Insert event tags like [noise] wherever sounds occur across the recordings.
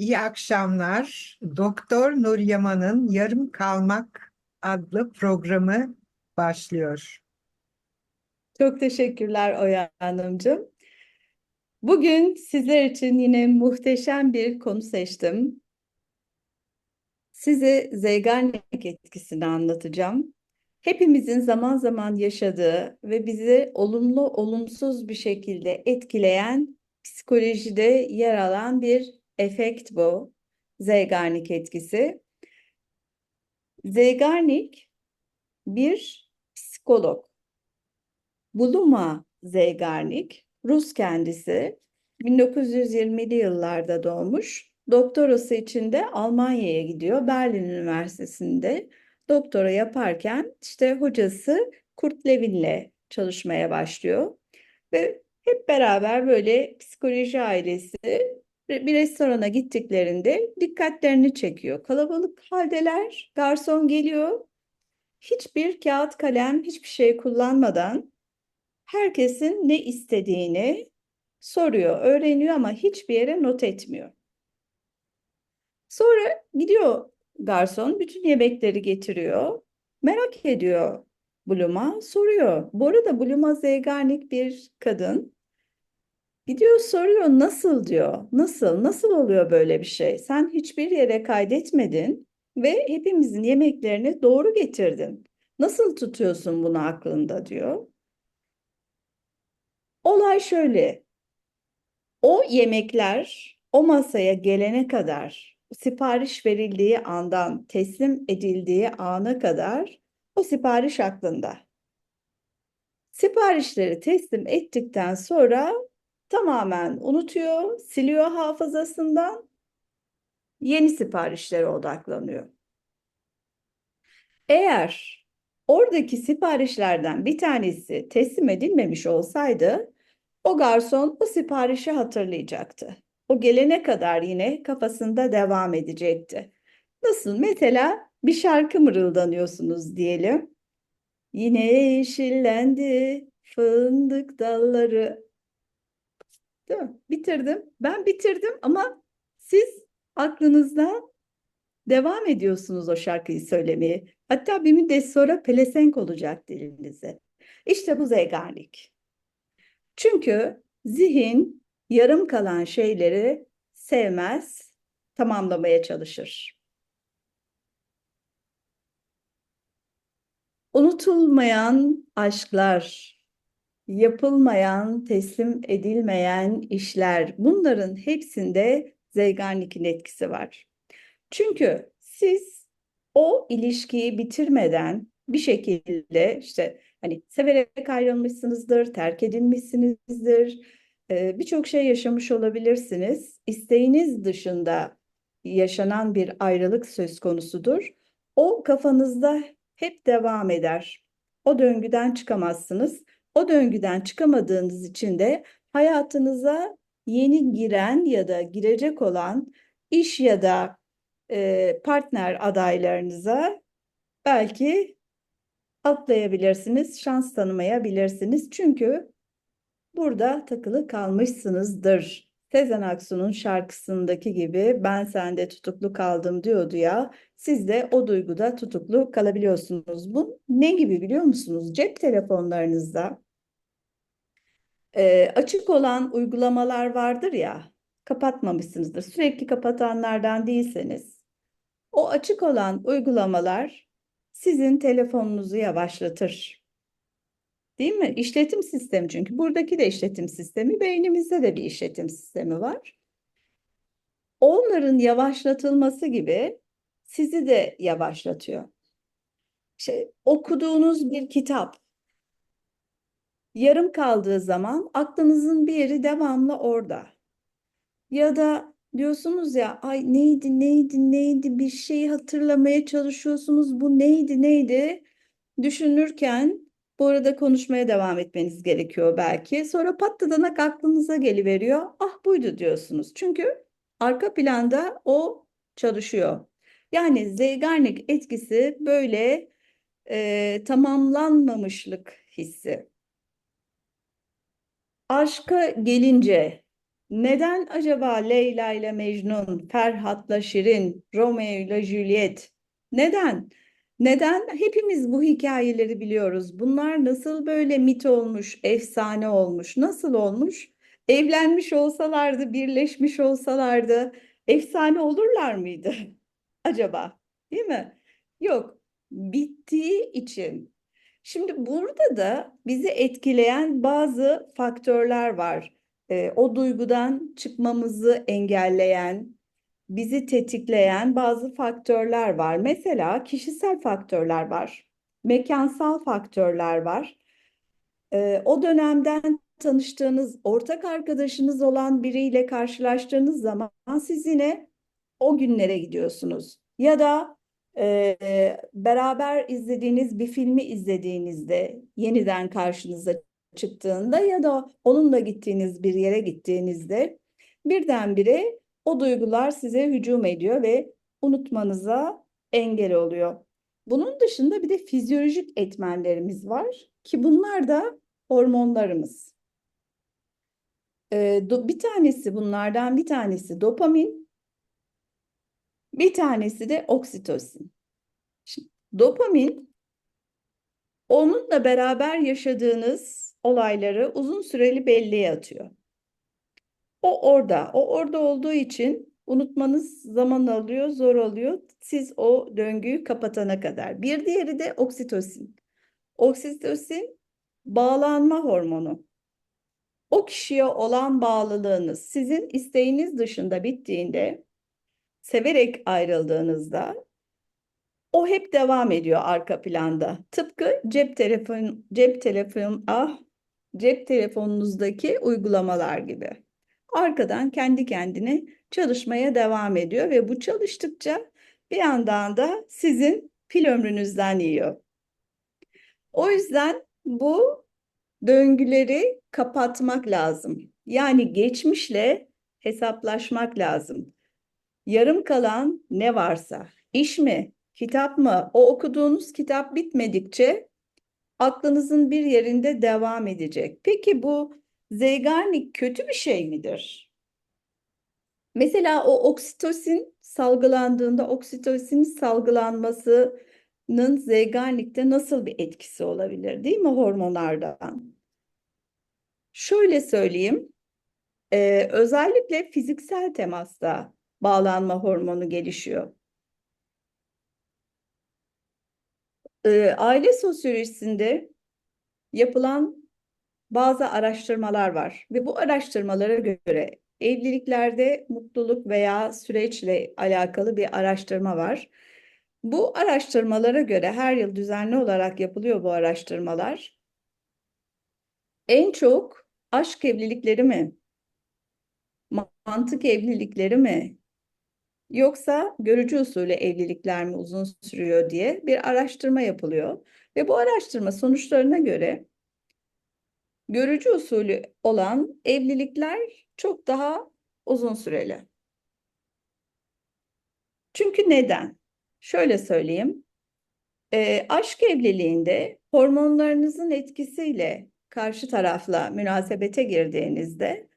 İyi akşamlar. Doktor Nur Yaman'ın Yarım Kalmak adlı programı başlıyor. Çok teşekkürler Oya Hanımcığım. Bugün sizler için yine muhteşem bir konu seçtim. Size Zeigarnik etkisini anlatacağım. Hepimizin zaman zaman yaşadığı ve bizi olumlu olumsuz bir şekilde etkileyen psikolojide yer alan bir efekt bu. Zeigarnik etkisi. Zeigarnik bir psikolog. Buluma Zeigarnik, Rus kendisi, 1920'li yıllarda doğmuş. Doktorası için de Almanya'ya gidiyor. Berlin Üniversitesi'nde doktora yaparken işte hocası Kurt Levin'le çalışmaya başlıyor. Ve hep beraber böyle psikoloji ailesi bir restorana gittiklerinde dikkatlerini çekiyor. Kalabalık haldeler, garson geliyor. Hiçbir kağıt kalem, hiçbir şey kullanmadan herkesin ne istediğini soruyor, öğreniyor ama hiçbir yere not etmiyor. Sonra gidiyor garson, bütün yemekleri getiriyor. Merak ediyor Bloom'a, soruyor. Bu arada Bloom'a Zeigarnik bir kadın. Gidiyor soruyor nasıl diyor. Nasıl? Nasıl oluyor böyle bir şey? Sen hiçbir yere kaydetmedin ve hepimizin yemeklerini doğru getirdin. Nasıl tutuyorsun bunu aklında diyor. Olay şöyle. O yemekler o masaya gelene kadar, sipariş verildiği andan teslim edildiği ana kadar o sipariş aklında. Siparişleri teslim ettikten sonra tamamen unutuyor, siliyor hafızasından, yeni siparişlere odaklanıyor. Eğer oradaki siparişlerden bir tanesi teslim edilmemiş olsaydı, o garson o siparişi hatırlayacaktı. O gelene kadar yine kafasında devam edecekti. Nasıl? Mesela bir şarkı mırıldanıyorsunuz diyelim. Yine yeşillendi fındık dalları. Değil mi? Bitirdim. Ben bitirdim ama siz aklınızda devam ediyorsunuz o şarkıyı söylemeye. Hatta bir müddet sonra pelesenk olacak dilinize. İşte bu zeigarnik. Çünkü zihin yarım kalan şeyleri sevmez, tamamlamaya çalışır. Unutulmayan aşklar, yapılmayan, teslim edilmeyen işler bunların hepsinde Zeigarnik'in etkisi var. Çünkü siz o ilişkiyi bitirmeden bir şekilde işte hani severek ayrılmışsınızdır, terk edilmişsinizdir, birçok şey yaşamış olabilirsiniz. İsteğiniz dışında yaşanan bir ayrılık söz konusudur. O kafanızda hep devam eder. O döngüden çıkamazsınız. O döngüden çıkamadığınız için de hayatınıza yeni giren ya da girecek olan iş ya da e, partner adaylarınıza belki atlayabilirsiniz, şans tanımayabilirsiniz. Çünkü burada takılı kalmışsınızdır. Sezen Aksu'nun şarkısındaki gibi ben sende tutuklu kaldım diyordu ya. Siz de o duyguda tutuklu kalabiliyorsunuz. Bu ne gibi biliyor musunuz? Cep telefonlarınızda e, açık olan uygulamalar vardır ya kapatmamışsınızdır. Sürekli kapatanlardan değilseniz o açık olan uygulamalar sizin telefonunuzu yavaşlatır. Değil mi? İşletim sistemi çünkü buradaki de işletim sistemi, beynimizde de bir işletim sistemi var. Onların yavaşlatılması gibi sizi de yavaşlatıyor. İşte okuduğunuz bir kitap yarım kaldığı zaman aklınızın bir yeri devamlı orada. Ya da diyorsunuz ya ay neydi neydi neydi bir şeyi hatırlamaya çalışıyorsunuz bu neydi neydi düşünürken bu arada konuşmaya devam etmeniz gerekiyor belki. Sonra patladanak aklınıza geliveriyor. Ah buydu diyorsunuz. Çünkü arka planda o çalışıyor. Yani Zeigarnik etkisi böyle e, tamamlanmamışlık hissi. Aşka gelince Neden acaba Leyla ile Mecnun, Ferhat'la Şirin, Romeo ile Juliet? Neden? Neden? Hepimiz bu hikayeleri biliyoruz. Bunlar nasıl böyle mit olmuş, efsane olmuş? Nasıl olmuş? Evlenmiş olsalardı, birleşmiş olsalardı efsane olurlar mıydı [laughs] acaba? Değil mi? Yok. Bittiği için. Şimdi burada da bizi etkileyen bazı faktörler var. Ee, o duygudan çıkmamızı engelleyen, bizi tetikleyen bazı faktörler var. Mesela kişisel faktörler var, mekansal faktörler var. Ee, o dönemden tanıştığınız, ortak arkadaşınız olan biriyle karşılaştığınız zaman siz yine o günlere gidiyorsunuz. Ya da e, beraber izlediğiniz bir filmi izlediğinizde yeniden karşınıza çıktığında ya da onunla gittiğiniz bir yere gittiğinizde birdenbire o duygular size hücum ediyor ve unutmanıza engel oluyor. Bunun dışında bir de fizyolojik etmenlerimiz var ki bunlar da hormonlarımız. Ee, bir tanesi bunlardan bir tanesi dopamin, bir tanesi de oksitosin. Şimdi, dopamin onunla beraber yaşadığınız olayları uzun süreli belleğe atıyor. O orada, o orada olduğu için unutmanız zaman alıyor, zor oluyor. Siz o döngüyü kapatana kadar. Bir diğeri de oksitosin. Oksitosin bağlanma hormonu. O kişiye olan bağlılığınız sizin isteğiniz dışında bittiğinde, severek ayrıldığınızda o hep devam ediyor arka planda. Tıpkı cep telefon cep telefon ah cep telefonunuzdaki uygulamalar gibi. Arkadan kendi kendine çalışmaya devam ediyor ve bu çalıştıkça bir yandan da sizin pil ömrünüzden yiyor. O yüzden bu döngüleri kapatmak lazım. Yani geçmişle hesaplaşmak lazım. Yarım kalan ne varsa, iş mi, kitap mı, o okuduğunuz kitap bitmedikçe aklınızın bir yerinde devam edecek. Peki bu Zeigarnik kötü bir şey midir? Mesela o oksitosin salgılandığında oksitosin salgılanmasının Zeigarnik'te nasıl bir etkisi olabilir değil mi hormonlardan? Şöyle söyleyeyim, e, özellikle fiziksel temasta bağlanma hormonu gelişiyor. E, aile sosyolojisinde yapılan bazı araştırmalar var ve bu araştırmalara göre evliliklerde mutluluk veya süreçle alakalı bir araştırma var. Bu araştırmalara göre her yıl düzenli olarak yapılıyor bu araştırmalar. En çok aşk evlilikleri mi? Mantık evlilikleri mi? Yoksa görücü usulü evlilikler mi uzun sürüyor diye bir araştırma yapılıyor. Ve bu araştırma sonuçlarına göre görücü usulü olan evlilikler çok daha uzun süreli. Çünkü neden? Şöyle söyleyeyim. E, aşk evliliğinde hormonlarınızın etkisiyle karşı tarafla münasebete girdiğinizde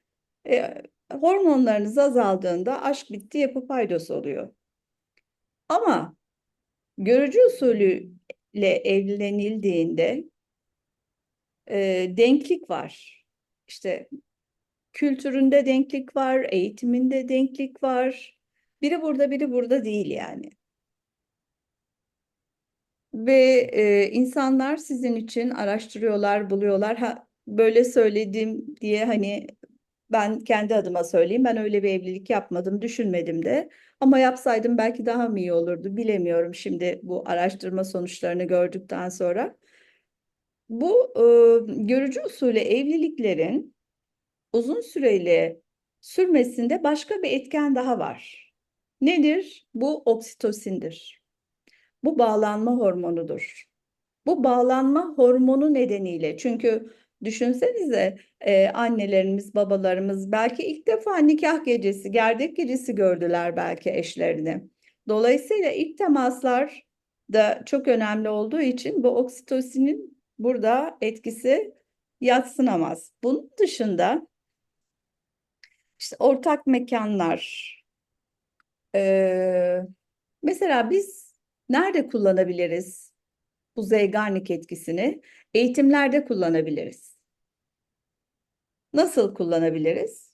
e, hormonlarınız azaldığında aşk bitti yapı paydos oluyor. Ama görücü usulüyle evlenildiğinde e, denklik var. İşte kültüründe denklik var, eğitiminde denklik var. Biri burada, biri burada değil yani. Ve e, insanlar sizin için araştırıyorlar, buluyorlar. Ha, böyle söyledim diye hani ben kendi adıma söyleyeyim. Ben öyle bir evlilik yapmadım, düşünmedim de. Ama yapsaydım belki daha mı iyi olurdu bilemiyorum şimdi bu araştırma sonuçlarını gördükten sonra. Bu e, görücü usulü evliliklerin uzun süreli sürmesinde başka bir etken daha var. Nedir? Bu oksitosindir. Bu bağlanma hormonudur. Bu bağlanma hormonu nedeniyle çünkü düşünsenize e, annelerimiz, babalarımız belki ilk defa nikah gecesi, gerdek gecesi gördüler belki eşlerini. Dolayısıyla ilk temaslar da çok önemli olduğu için bu oksitosinin burada etkisi yatsınamaz. Bunun dışında İşte ortak mekanlar. Ee, mesela biz nerede kullanabiliriz bu Zeigarnik etkisini? Eğitimlerde kullanabiliriz. Nasıl kullanabiliriz?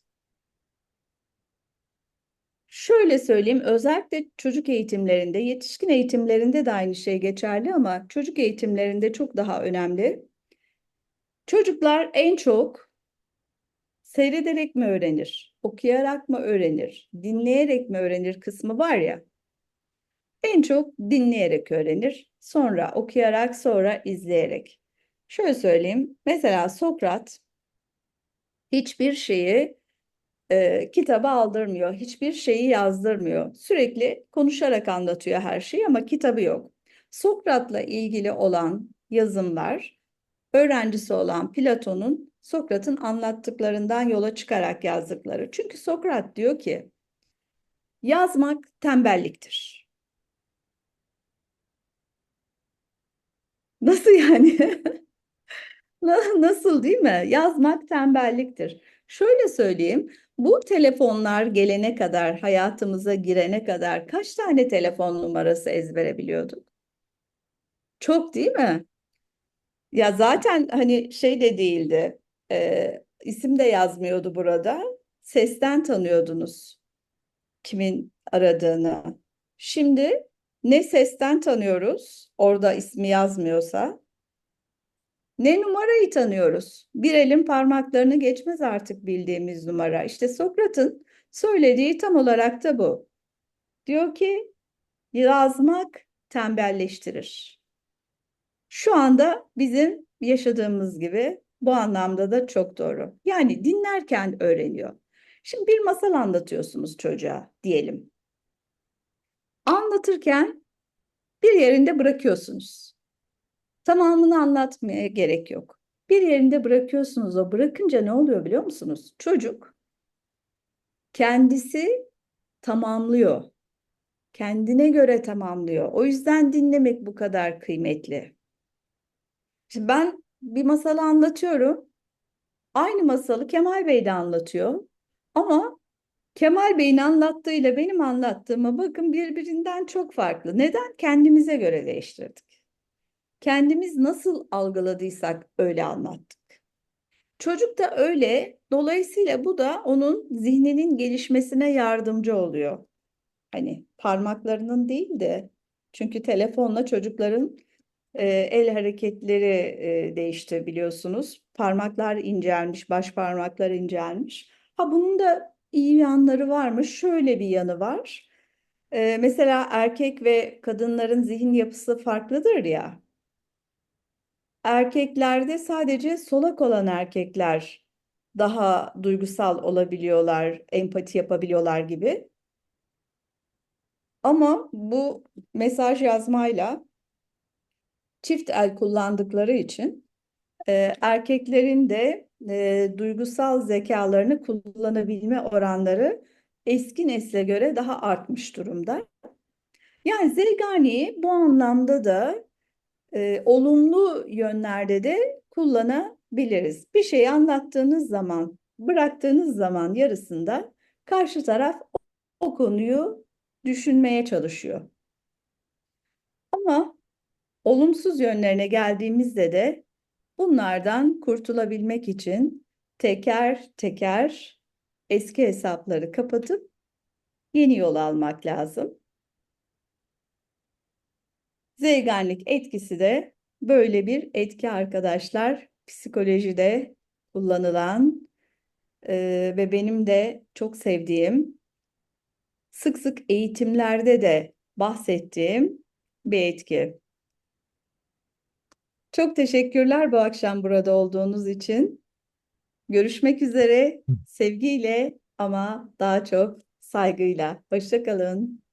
Şöyle söyleyeyim, özellikle çocuk eğitimlerinde, yetişkin eğitimlerinde de aynı şey geçerli ama çocuk eğitimlerinde çok daha önemli. Çocuklar en çok seyrederek mi öğrenir, okuyarak mı öğrenir, dinleyerek mi öğrenir kısmı var ya. En çok dinleyerek öğrenir, sonra okuyarak, sonra izleyerek. Şöyle söyleyeyim, mesela Sokrat hiçbir şeyi e, kitaba aldırmıyor, hiçbir şeyi yazdırmıyor. Sürekli konuşarak anlatıyor her şeyi ama kitabı yok. Sokrat'la ilgili olan yazımlar, öğrencisi olan Platon'un Sokrat'ın anlattıklarından yola çıkarak yazdıkları. Çünkü Sokrat diyor ki, yazmak tembelliktir. [laughs] Nasıl yani? [laughs] Na- Nasıl değil mi? Yazmak tembelliktir. Şöyle söyleyeyim, bu telefonlar gelene kadar, hayatımıza girene kadar kaç tane telefon numarası ezbere biliyorduk? Çok değil mi? Ya zaten hani şey de değildi, e, isim de yazmıyordu burada. Sesten tanıyordunuz kimin aradığını. Şimdi ne sesten tanıyoruz, orada ismi yazmıyorsa, ne numarayı tanıyoruz. Bir elin parmaklarını geçmez artık bildiğimiz numara. İşte Sokrat'ın söylediği tam olarak da bu. Diyor ki yazmak tembelleştirir. Şu anda bizim yaşadığımız gibi bu anlamda da çok doğru. Yani dinlerken öğreniyor. Şimdi bir masal anlatıyorsunuz çocuğa diyelim. Anlatırken bir yerinde bırakıyorsunuz. Tamamını anlatmaya gerek yok. Bir yerinde bırakıyorsunuz. O bırakınca ne oluyor biliyor musunuz? Çocuk kendisi tamamlıyor. Kendine göre tamamlıyor. O yüzden dinlemek bu kadar kıymetli. Şimdi ben bir masalı anlatıyorum. Aynı masalı Kemal Bey de anlatıyor. Ama Kemal Bey'in anlattığıyla benim anlattığıma bakın birbirinden çok farklı. Neden? Kendimize göre değiştirdik. Kendimiz nasıl algıladıysak öyle anlattık. Çocuk da öyle. Dolayısıyla bu da onun zihninin gelişmesine yardımcı oluyor. Hani parmaklarının değil de çünkü telefonla çocukların e, el hareketleri e, değişti biliyorsunuz. Parmaklar incelmiş, baş parmaklar incelmiş. Ha bunun da iyi yanları varmış. Şöyle bir yanı var. E, mesela erkek ve kadınların zihin yapısı farklıdır ya. Erkeklerde sadece solak olan erkekler daha duygusal olabiliyorlar, empati yapabiliyorlar gibi. Ama bu mesaj yazmayla çift el kullandıkları için e, erkeklerin de e, duygusal zekalarını kullanabilme oranları eski nesle göre daha artmış durumda. Yani Zeigarnik'i bu anlamda da e, olumlu yönlerde de kullanabiliriz. Bir şey anlattığınız zaman, bıraktığınız zaman yarısında karşı taraf o, konuyu düşünmeye çalışıyor. Ama olumsuz yönlerine geldiğimizde de bunlardan kurtulabilmek için teker teker eski hesapları kapatıp yeni yol almak lazım. Zeigarnik etkisi de böyle bir etki arkadaşlar. Psikolojide kullanılan e, ve benim de çok sevdiğim, sık sık eğitimlerde de bahsettiğim bir etki. Çok teşekkürler bu akşam burada olduğunuz için. Görüşmek üzere sevgiyle ama daha çok saygıyla. Hoşça kalın.